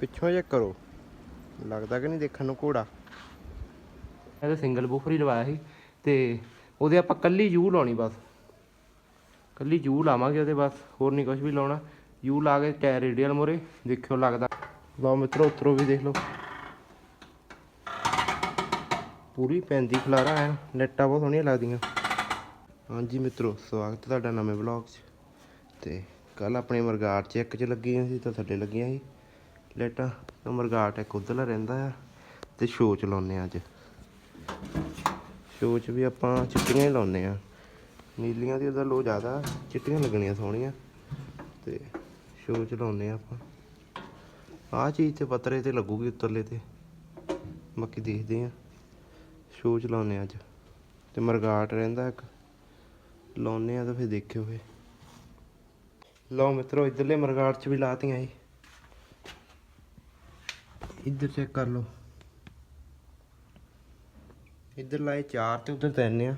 ਪਿੱਛੋਂ ਚੈੱਕ ਕਰੋ। ਲੱਗਦਾ ਕਿ ਨਹੀਂ ਦੇਖਣ ਨੂੰ ਘੋੜਾ? ਇਹਦਾ ਸਿੰਗਲ ਬੂਫਰ ਹੀ ਲਵਾਇਆ ਸੀ ਤੇ ਉਹਦੇ ਆਪਾਂ ਕੱਲੀ ਯੂ ਲਾਉਣੀ ਬਸ। ਕੱਲੀ ਯੂ ਲਾਵਾਂਗੇ ਉਹਦੇ ਬਸ, ਹੋਰ ਨਹੀਂ ਕੁਝ ਵੀ ਲਾਉਣਾ। ਯੂ ਲਾ ਕੇ ਟਾਇਰ ਰੇਡੀਅਲ ਮੋਰੇ, ਦੇਖਿਓ ਲੱਗਦਾ। ਲਓ ਮਿੱਤਰੋ, ਉਤਰੋ ਵੀ ਦੇਖ ਲਓ। ਪੂਰੀ ਪੈਂਦੀ ਖਲਾਰਾ ਐ ਨੈਟਾਂ ਬਹੁਤ ਸੋਹਣੀਆਂ ਲੱਗਦੀਆਂ। ਹਾਂਜੀ ਮਿੱਤਰੋ, ਸਵਾਗਤ ਹੈ ਤੁਹਾਡਾ ਨਵੇਂ ਵਲੌਗ 'ਚ। ਤੇ ਕੱਲ ਆਪਣੇ ਮਰਗਾਟ 'ਚ ਇੱਕ 'ਚ ਲੱਗੀਆਂ ਸੀ, ਤਾਂ ਥੱਲੇ ਲੱਗੀਆਂ ਸੀ। ਲਾਈਟਾਂ ਤਾਂ ਮਰਗਾਟ ਇੱਕ ਉਧਰਲਾ ਰਹਿੰਦਾ ਆ ਤੇ ਸ਼ੋਅ ਚਲਾਉਂਦੇ ਆ ਅੱਜ। ਸ਼ੋਅ 'ਚ ਵੀ ਆਪਾਂ ਚਿੱਟੀਆਂ ਹੀ ਲਾਉਂਦੇ ਆ। ਨੀਲੀਆਂ ਦੀ ਉਹਦਾ ਲੋ ਜ਼ਿਆਦਾ, ਚਿੱਟੀਆਂ ਲੱਗਣੀਆਂ ਸੋਹਣੀਆਂ। ਤੇ ਸ਼ੋਅ 'ਚ ਲਾਉਂਦੇ ਆ ਆਪਾਂ। ਆਹ ਚੀਜ਼ ਤੇ ਪਤਰੇ ਤੇ ਲੱਗੂਗੀ ਉੱਤਰਲੇ ਤੇ। ਬਾਕੀ ਦੇਖਦੇ ਆ। ਸ਼ੋਅ 'ਚ ਲਾਉਂਦੇ ਅੱਜ। ਤੇ ਮਰਗਾਟ ਰਹਿੰਦਾ ਇੱਕ। ਲਾਉਂਦੇ ਆ ਤਾਂ ਫਿਰ ਦੇਖਿਓ ਫੇ ਲਓ ਮਿੱਤਰੋ, ਇਧਰਲੇ ਮਰਗਾਟ 'ਚ ਵੀ ਲਾਤੀਆਂ ਜੀ ਇੱਧਰ ਚੈੱਕ ਕਰ ਲਓ। ਇੱਧਰ ਲਾਏ ਚਾਰ ਤੇ ਉੱਧਰ ਤਿੰਨ ਆ।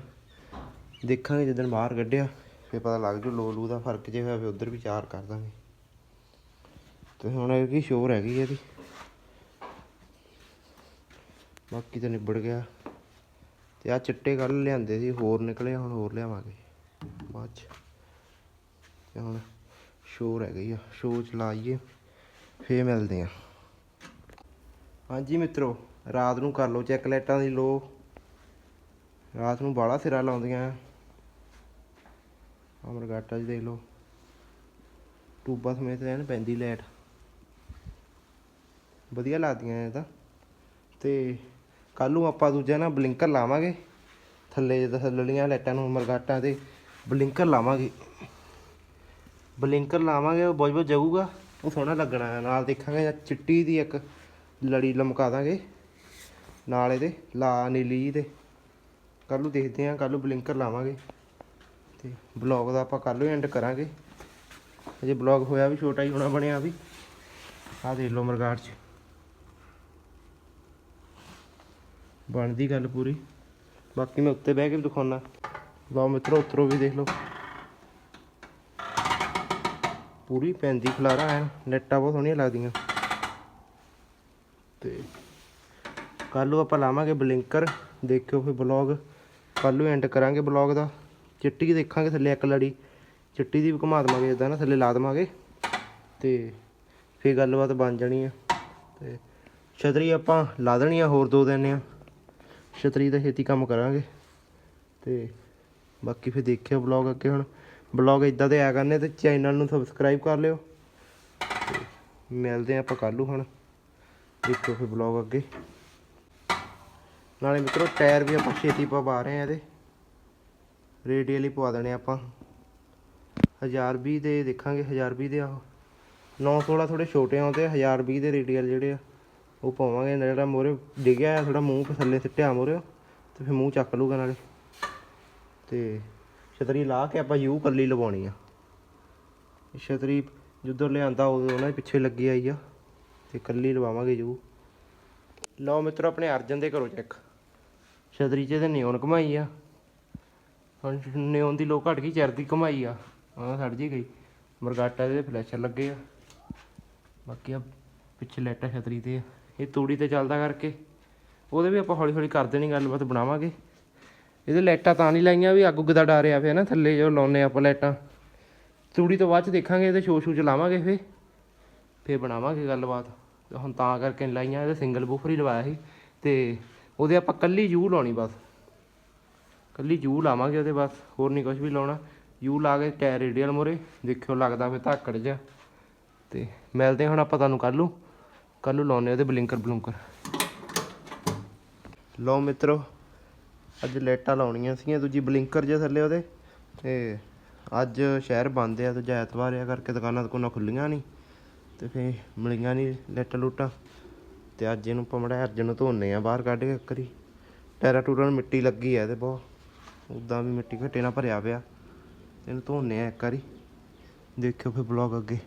ਦੇਖਾਂਗੇ ਜਦੋਂ ਬਾਹਰ ਕੱਢਿਆ ਫੇ ਪਤਾ ਲੱਗ ਜੂ ਲੋ ਲੂ ਦਾ ਫ਼ਰਕ ਜੇ ਹੋਇਆ ਫੇ ਉੱਧਰ ਵੀ ਚਾਰ ਕਰ ਦਾਂਗੇ। ਤੇ ਹੁਣ ਇਹ ਕੀ ਸ਼ੋਰ ਹੈਗੀ ਇਹਦੀ। ਬਾਕੀ ਤਾਂ ਨਿਬੜ ਗਿਆ। ਤੇ ਆ ਚਿੱਟੇ ਕੱਲ ਲਿਆਂਦੇ ਸੀ, ਹੋਰ ਨਿਕਲੇ, ਹੁਣ ਹੋਰ ਲਿਆਵਾਂਗੇ। ਬਾਅਦ ਚ। ਤੇ ਹੁਣ ਸ਼ੋਰ ਹੈਗੀ ਆ, ਸ਼ੋਅ ਚਲਾਈਏ ਫੇ ਮਿਲਦੇ ਆ। ਹਾਂਜੀ ਮਿੱਤਰੋ, ਰਾਤ ਨੂੰ ਕਰ ਲਓ ਚੈੱਕ ਲਾਈਟਾਂ ਦੀ ਲੋ। ਰਾਤ ਨੂੰ ਬਾਲਾ ਸਿਰਾ ਲਾਉਂਦੀਆਂ। ਅਮਰਗਾਟਾ ਜੀ ਦੇਖ ਲਓ। ਟੂਬਾ ਸਮੇਤ ਰਹਿਣ ਪੈਂਦੀ ਲਾਈਟ। ਵਧੀਆ ਲੱਗਦੀਆਂ ਇਹ ਤਾਂ। ਤੇ ਕੱਲ ਨੂੰ ਆਪਾਂ ਦੂਜਾ ਨਾ ਬਲਿੰਕਰ ਲਾਵਾਂਗੇ। ਥੱਲੇ ਜਿੱਦਾਂ ਥੱਲੜੀਆਂ ਲਾਈਟਾਂ ਨੂੰ ਮਰਗਾਟਾਂ ਤੇ ਬਲਿੰਕਰ ਲਾਵਾਂਗੇ। ਬਲਿੰਕਰ ਲਾਵਾਂਗੇ, ਉਹ ਬਹੁਤ ਬਹੁਤ ਜਗੂਗਾ। ਉਹ ਸੋਹਣਾ ਲੱਗਣਾ ਹੈ ਨਾਲ ਦੇਖਾਂਗੇ ਜਾਂ ਚਿੱਟੀ ਦੀ ਇੱਕ ਲੜੀ ਲਮਕਾ ਦਾਂਗੇ। ਨਾਲ ਇਹਦੇ, ਲਾ ਨੀਲੀ ਜੀ ਤੇ। ਕੱਲ ਨੂੰ ਦੇਖਦੇ ਹਾਂ ਕੱਲ ਨੂੰ ਬਲਿੰਕਰ ਲਾਵਾਂਗੇ। ਤੇ ਬਲੌਗ ਦਾ ਆਪਾਂ ਕੱਲ ਨੂੰ ਐਂਡ ਕਰਾਂਗੇ। ਅਜੇ ਬਲੌਗ ਹੋਇਆ ਵੀ, ਛੋਟਾ ਹੀ ਹੋਣਾ ਬਣਿਆ ਵੀ। ਆਹ ਦੇਖ ਲਓ ਮਰਗਾਟ 'ਚ। ਬਣਦੀ ਗੱਲ ਪੂਰੀ। ਬਾਕੀ ਮੈਂ ਉੱਤੇ ਬਹਿ ਕੇ ਵੀ ਦਿਖਾਉਣਾ ਲਓ ਮਿੱਤਰੋ, ਉਤਰੋ ਵੀ ਦੇਖ ਲਓ। ਪੂਰੀ ਪੈਂਦੀ ਖਲਾਰਾ ਐ ਨੈਟਾਂ ਬਹੁਤ ਸੋਹਣੀਆਂ ਲੱਗਦੀਆਂ ਤੇ ਕੱਲ ਨੂੰ ਆਪਾਂ ਲਾਵਾਂਗੇ ਬਲਿੰਕਰ, ਦੇਖਿਓ ਫਿਰ ਬਲੌਗ ਕੱਲ ਨੂੰ ਐਂਡ ਕਰਾਂਗੇ ਬਲੌਗ ਦਾ। ਚਿੱਟੀ ਦੇਖਾਂਗੇ ਥੱਲੇ ਇੱਕ ਲੜੀ। ਚਿੱਟੀ ਦੀ ਵੀ ਘੁਮਾ ਦੇਵਾਂਗੇ ਇਦਾਂ ਨਾ ਥੱਲੇ ਲਾ ਦੇਵਾਂਗੇ। ਤੇ ਫਿਰ ਗੱਲਬਾਤ ਬਣ ਜਾਣੀ ਆ। ਤੇ ਛਤਰੀ ਆਪਾਂ ਲਾ ਦੇਣੀ ਆ ਹੋਰ ਦੋ ਦਿਨ ਆ। ਛਤਰੀ ਦਾ ਛੇਤੀ ਕੰਮ ਕਰਾਂਗੇ। ਤੇ ਬਾਕੀ ਫਿਰ ਦੇਖਿਓ ਬਲੌਗ ਅੱਗੇ ਹੁਣ। ਬਲੌਗ ਇਦਾਂ ਦੇ ਆਇਆ ਕਰਨੇ ਤੇ ਚੈਨਲ ਨੂੰ ਸਬਸਕ੍ਰਾਈਬ ਕਰ ਲਿਓ। ਤੇ ਮਿਲਦੇ ਆਪਾਂ ਕੱਲ ਨੂੰ ਹੁਣ। ਦੇਖੋ ਫਿਰ ਬਲੌਗ ਅੱਗੇ। ਨਾਲੇ ਮਿੱਤਰੋ, ਟਾਇਰ ਵੀ ਆਪਾਂ ਛੇਤੀ ਪਵਾ ਰਹੇ ਆ ਇਹਦੇ। ਰੇਡੀਅਲ ਹੀ ਪਵਾ ਦੇਣੇ ਆਪਾਂ। 1020 ਦੇ ਦੇਖਾਂਗੇ 1020 ਦੇ ਆਹ। 916 ਥੋੜੇ ਛੋਟੇ ਆਉਂਦੇ 1020 ਦੇ ਰੇਡੀਅਲ ਜਿਹੜੇ ਆ, ਉਹ ਪਾਵਾਂਗੇ। ਜਿਹੜਾ ਮੋਰੇ ਡਿੱਗਿਆ ਆ ਥੋੜਾ ਮੂੰਹ ਥੱਲੇ ਸਿੱਟਿਆ ਮੋਰੇ, ਤੇ ਫਿਰ ਮੂੰਹ ਚੱਕ ਲੂਗਾ ਨਾਲੇ। ਤੇ ਛਤਰੀ ਲਾ ਕੇ ਆਪਾਂ ਯੂ ਕੱਲੀ ਲਵਾਉਣੀ ਆ। ਛਤਰੀ ਜਦੋਂ ਲਿਆਂਦਾ, ਉਦੋਂ ਉਹਨਾਂ ਪਿੱਛੇ ਲੱਗੀ ਆਈ ਆ, ਤੇ ਕੱਲੀ ਲਵਾਵਾਂਗੇ ਯੂ। ਲਓ ਮਿੱਤਰੋ, ਆਪਣੇ ਅਰਜਨ ਦੇ ਕਰੋ ਚੈੱਕ ਛਤਰੀ 'ਚ ਤੇ ਨਿਓਨ ਕਮਾਈ ਆ। ਹੁਣ ਨਿਓਨ ਦੀ ਲੋ ਘਟ ਗਈ ਚਿਰ ਦੀ ਕਮਾਈ ਆ। ਹਾਂ ਸੜ ਜੀ ਗਈ। ਮਰਗਾਟਾ ਦੇ ਫਲੈਸ਼ਰ ਲੱਗੇ ਆ। ਬਾਕੀ ਆ ਪਿੱਛੇ ਲੈਟਾ ਛਤਰੀ ਤੇ ਆ। ਇਹ ਤੂੜੀ ਤੇ ਚੱਲਦਾ ਕਰਕੇ। ਉਹਦੇ ਵੀ ਆਪਾਂ ਹੌਲੀ ਹੌਲੀ ਕਰ ਦੇਣੀ ਗੱਲਬਾਤ, ਬਣਾਵਾਂਗੇ। ਇਹਦੇ ਲਾਈਟਾਂ ਤਾਂ ਨਹੀਂ ਲਾਈਆਂ ਵੀ ਅੱਗ ਉੱਗ ਦਾ ਡਰ ਆ ਫੇ ਨਾ, ਥੱਲੇ ਜੋ ਲਾਉਨੇ ਆਪਾਂ ਲਾਈਟਾਂ। ਤੂੜੀ ਤੋਂ ਬਾਅਦ ਚ ਦੇਖਾਂਗੇ, ਇਹਦੇ ਸ਼ੋ ਸ਼ੂ ਚ ਲਾਵਾਂਗੇ ਫੇ ਫੇ ਬਣਾਵਾਂਗੇ ਗੱਲਬਾਤ। ਹੁਣ ਤਾਂ ਕਰਕੇ ਲਾਈਆਂ, ਇਹਦੇ ਸਿੰਗਲ ਬੂਫਰ ਹੀ ਲਵਾਇਆ ਸੀ। ਤੇ ਉਹਦੇ ਆਪਾਂ ਕੱਲੀ ਯੂ ਲਾਉਣੀ ਬਸ। ਕੱਲੀ ਯੂ ਲਾਵਾਂਗੇ ਉਹਦੇ ਬਸ, ਹੋਰ ਨਹੀਂ ਕੁਝ ਵੀ ਲਾਉਣਾ। ਯੂ ਲਾ ਕੇ ਟਾਇਰ ਰੇਡੀਅਲ ਮੋਰੇ, ਦੇਖਿਓ ਲੱਗਦਾ ਫੇ ਧਾਕੜ ਜਾ ਤੇ ਮਿਲਦੇ ਹੁਣ ਆਪਾਂ ਤੁਹਾਨੂੰ ਕੱਲ ਨੂੰ। ਕੱਲ ਨੂੰ ਲਾਉਨੇ ਉਹਦੇ ਬਲਿੰਕਰ ਬਲੂੰਕਰ ਲਓ ਮਿੱਤਰੋ, ਅੱਜ ਲਾਈਟਾਂ ਲਾਉਣੀਆਂ ਸੀਗੀਆਂ ਦੂਜੀ ਬਲਿੰਕਰ ਜੇ ਥੱਲੇ ਉਹਦੇ। ਤੇ ਅੱਜ ਸ਼ਹਿਰ ਬੰਦ ਆ ਦੂਜਾ ਐਤਵਾਰ ਆ ਕਰਕੇ ਦੁਕਾਨਾਂ ਦੁਕਾਨਾਂ ਖੁੱਲੀਆਂ ਨਹੀਂ ਤੇ ਫੇ ਮਿਲੀਆਂ ਨਹੀਂ ਲਾਈਟਾਂ ਲੂਟਾਂ। ਤੇ ਅੱਜ ਇਹਨੂੰ ਪਮੜਾ ਅਰਜਨ ਨੂੰ ਧੋਨੇ ਆ, ਬਾਹਰ ਕੱਢ ਕੇ ਕਰੀ ਟੈਰਾ ਟੂਰਾਂ ਨੂੰ ਮਿੱਟੀ ਲੱਗੀ ਆ ਇਹਦੇ ਬਹੁਤ। ਉਦਾਂ ਵੀ ਮਿੱਟੀ ਘੱਟੇ ਨਾਲ ਭਰਿਆ ਪਿਆ। ਇਹਨੂੰ ਧੋਨੇ ਆ ਇੱਕ ਵਾਰੀ। ਦੇਖਿਓ ਫਿਰ ਬਲੌਗ ਅੱਗੇ।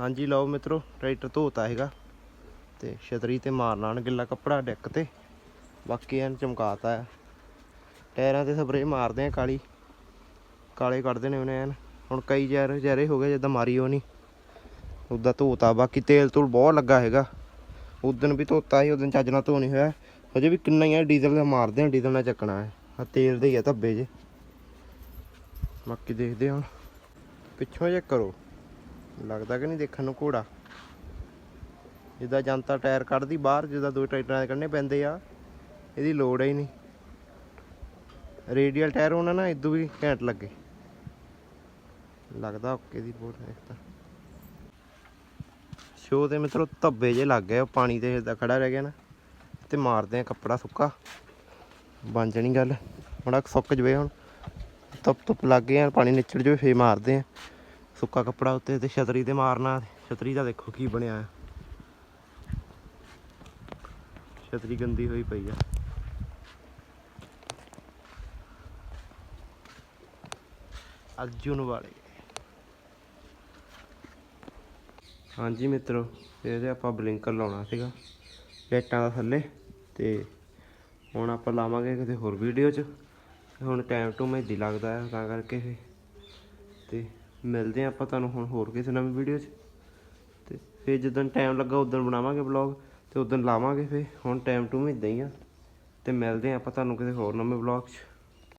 ਹਾਂਜੀ, ਲਓ ਮਿੱਤਰੋ ਟਰੈਕਟਰ ਧੋਤਾ ਹੈਗਾ। ਤੇ ਛਤਰੀ ਤੇ ਮਾਰ ਲਾਣ ਗਿੱਲਾ ਕੱਪੜਾ ਡੈਕ ਤੇ। ਬਾਕੀ ਐਨ ਚਮਕਾਤਾ ਆ। ਟਾਇਰਾਂ ਤੇ ਸਪਰੇ ਮਾਰਦੇ ਆ ਕਾਲੀ। ਕਾਲੇ ਕੱਢਦੇ ਨੇ ਉਹਨੇ ਐਨ ਹੁਣ ਕਈ ਜ਼ਹਿਰ ਜ਼ਹਿਰੇ ਹੋ ਗਏ, ਜਿੱਦਾਂ ਮਾਰੀ ਉਹ ਨਹੀਂ ਉਦਾਂ ਧੋਤਾ। ਬਾਕੀ ਤੇਲ ਤੂਲ ਬਹੁਤ ਲੱਗਾ ਹੈਗਾ। ਉਦੋਂ ਵੀ ਧੋਤਾ ਸੀ ਉਦੋਂ ਚੱਜ ਨਾਲ ਧੋ ਨਹੀਂ ਹੋਇਆ। ਹਜੇ ਵੀ ਕਿੰਨਾ ਹੀ ਆ, ਡੀਜ਼ਲ ਦਾ ਮਾਰਦੇ ਆ, ਡੀਜ਼ਲ ਨਾਲ ਚੱਕਣਾ ਹੈ। ਆ ਤੇਲ ਦੇ ਹੀ ਆ ਧੱਬੇ ਜੇ। ਬਾਕੀ ਦੇਖਦੇ ਹਾਂ ਪਿੱਛੋਂ ਜੇ ਕਰੋ। ਲੱਗਦਾ ਕਿ ਨਹੀਂ ਦੇਖਣ ਨੂੰ ਘੋੜਾ। ਜਿੱਦਾਂ ਜਨਤਾ ਟਾਇਰ ਕੱਢਦੀ ਬਾਹਰ, ਜਿੱਦਾਂ ਦੋ ਟਰੈਕਟਰਾਂ ਦੇ ਕੱਢਣੇ ਪੈਂਦੇ ਆ। ਇਹਦੀ ਲੋੜ ਹੀ ਨਹੀਂ। ਰੇਡੀਅਲ ਟਾਇਰ ਹੋਣਾ ਨਾ ਇਦੋਂ ਵੀ ਘੈਂਟ ਲੱਗੇ। ਲੱਗਦਾ ਓਕੇ ਦੀ ਬਹੁਤ ਹੈ ਤਾਂ ਸ਼ੋ ਦੇ ਮਿੱਤਰੋ ਧੱਬੇ ਜੇ ਲੱਗ ਗਏ, ਉਹ ਪਾਣੀ ਤੇ ਇਦਾਂ ਖੜਾ ਰਹਿ ਗਿਆ ਨਾ, ਤੇ ਮਾਰਦੇ ਆ ਕੱਪੜਾ ਸੁੱਕਾ। ਬਣ ਜਾਣੀ ਗੱਲ ਥੋੜਾ ਸੁੱਕ ਜਵੇ ਹੁਣ। ਧੁੱਪ ਧੁੱਪ ਲੱਗ ਗਏ ਆ, ਪਾਣੀ ਨਿਚੜ ਜਵੇ, ਫੇਰ ਮਾਰਦੇ ਆ। ਸੁੱਕਾ ਕੱਪੜਾ ਉੱਤੇ ਤੇ ਛਤਰੀ ਤੇ ਮਾਰਨਾ, ਛਤਰੀ ਦਾ ਦੇਖੋ ਕੀ ਬਣਿਆ ਛਤਰੀ ਗੰਦੀ ਹੋਈ ਪਈ ਆ। ਅਰਜੁਨ ਵਾਲੇ। ਹਾਂਜੀ ਮਿੱਤਰੋ, ਇਹਦੇ ਆਪਾਂ ਬਲਿੰਕਰ ਲਾਉਣਾ ਸੀਗਾ, ਲਾਈਟਾਂ ਦਾ ਥੱਲੇ, ਤੇ ਹੁਣ ਆਪਾਂ ਲਾਵਾਂਗੇ ਕਿਤੇ ਹੋਰ ਵੀਡੀਓ 'ਚ ਹੁਣ ਟਾਈਮ ਟੂ ਮਹਿੰਦੀ ਲੱਗਦਾ ਹੈ ਤਾਂ ਕਰਕੇ ਫਿਰ ਤੇ ਮਿਲਦੇ ਹਾਂ ਆਪਾਂ ਤੁਹਾਨੂੰ ਹੁਣ ਹੋਰ ਕਿਸੇ ਨਵੀਂ ਵੀਡੀਓ 'ਚ। ਤੇ ਫਿਰ ਜਦੋਂ ਟਾਈਮ ਲੱਗਾ, ਉਦੋਂ ਬਣਾਵਾਂਗੇ ਵਲੌਗ ਤੇ ਉਦੋਂ ਲਾਵਾਂਗੇ ਫਿਰ, ਹੁਣ ਟਾਈਮ ਟੂ ਮਹਿੰਦਾ ਹੀ ਆ। ਤੇ ਮਿਲਦੇ ਹਾਂ ਆਪਾਂ ਤੁਹਾਨੂੰ ਕਿਸੇ ਹੋਰ ਨਵੇਂ ਵਲੌਗ 'ਚ।